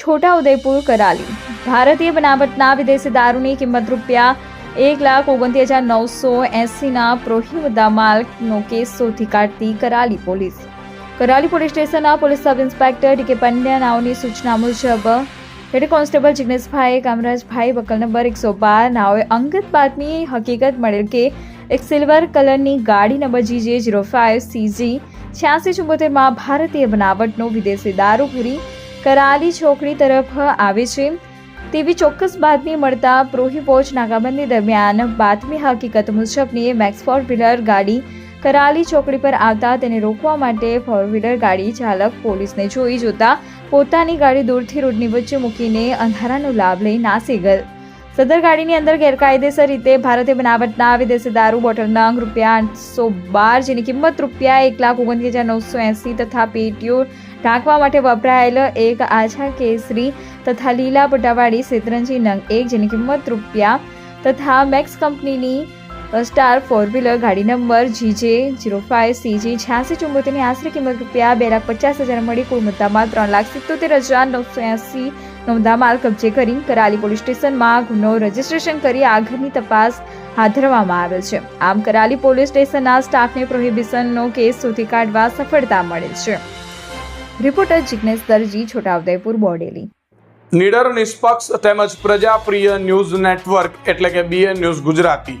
છોટાઉદેપુર કરાલી. ભારતીય બનાવટના વિદેશી દારૂની કિંમત રૂપિયા એક લાખ ઓગણત્રીસ હજાર નવસો એંસીના પ્રોહી મુદ્દામાલનો કેસ શોધી કાઢતી કરાલી પોલીસ. કરાલી પોલીસ સ્ટેશનના police sub inspector D K Pandya સૂચના મુજબ હેડ કોન્સ્ટેબલ જિગ્નેશભાઈ કામરાજભાઈ વકલ નંબર એકસો બાર નાઓએ અંગત બાતમી હકીકત મળેલ કે એક સિલ્વર કલરની ગાડી number GJ zero five CG છ્યાસી ચુંબોતેરમાં ભારતીય બનાવટનો વિદેશી દારૂ ભરી કરાલી ચોકડી તરફ આવે છે. તેવી ચોક્કસ બાતમી મળતા પ્રોહીપોચ નાકાબંધી દરમિયાન બાતમી હકીકત મુજબની મેક્સ ફોર વ્હીલર ગાડી કરાલી ચોકડી પર આવતા તેને રોકવા માટે ફોર વ્હીલર ગાડી ચાલક પોલીસને જોઈ જોતા પોતાની ગાડી દૂરથી રોડની વચ્ચે મૂકીને અંધારાનો લાભ લઈ નાસી ગઈ. સદર ગાડીની અંદર ગેરકાયદેસર રીતે ભારતે બનાવટના વિદેશી દારૂ બોટલ નંગ રૂપિયા આઠસો બાર, જેની કિંમત રૂપિયા એક લાખ ઓગણત્રીસ હજાર નવસો એંસી તથા પેટીઓ ઢાંકવા માટે વપરાયેલ એક આછા કેસરી તથા લીલા પટાવાળી શેતરંજી નંગ એક, જેની કિંમત રૂપિયા તથા મેક્સ કંપનીની સ્ટાર ફોર વ્હીલર ગાડી number GJ zero five CG છ્યાસી ચુંબોતેરની આશરે કિંમત રૂપિયા બે લાખ પચાસ હજાર મળી, કુલ મુદ્દામાં ત્રણ લાખ સિત્તોતેર હજાર નવસો એંસી નો મુદ્દામાલ કબજે કરી કરાલી પોલીસ સ્ટેશનમાં ગુનો રજીસ્ટ્રેશન કરી આગળની તપાસ હાથ ધરવામાં આવેલ છે. આમ કરાલી પોલીસ સ્ટેશનના સ્ટાફને પ્રોહિબિશનનો કેસ શોધી કાઢવા સફળતા મળે છે. રિપોર્ટર જિગ્નેશ દરજી, છોટાઉદેપુર, બોડેલી. નિડર નિષ્પક્ષ તેમજ પ્રજાપ્રિય ન્યૂઝ નેટવર્ક એટલે કે BN news Gujarati.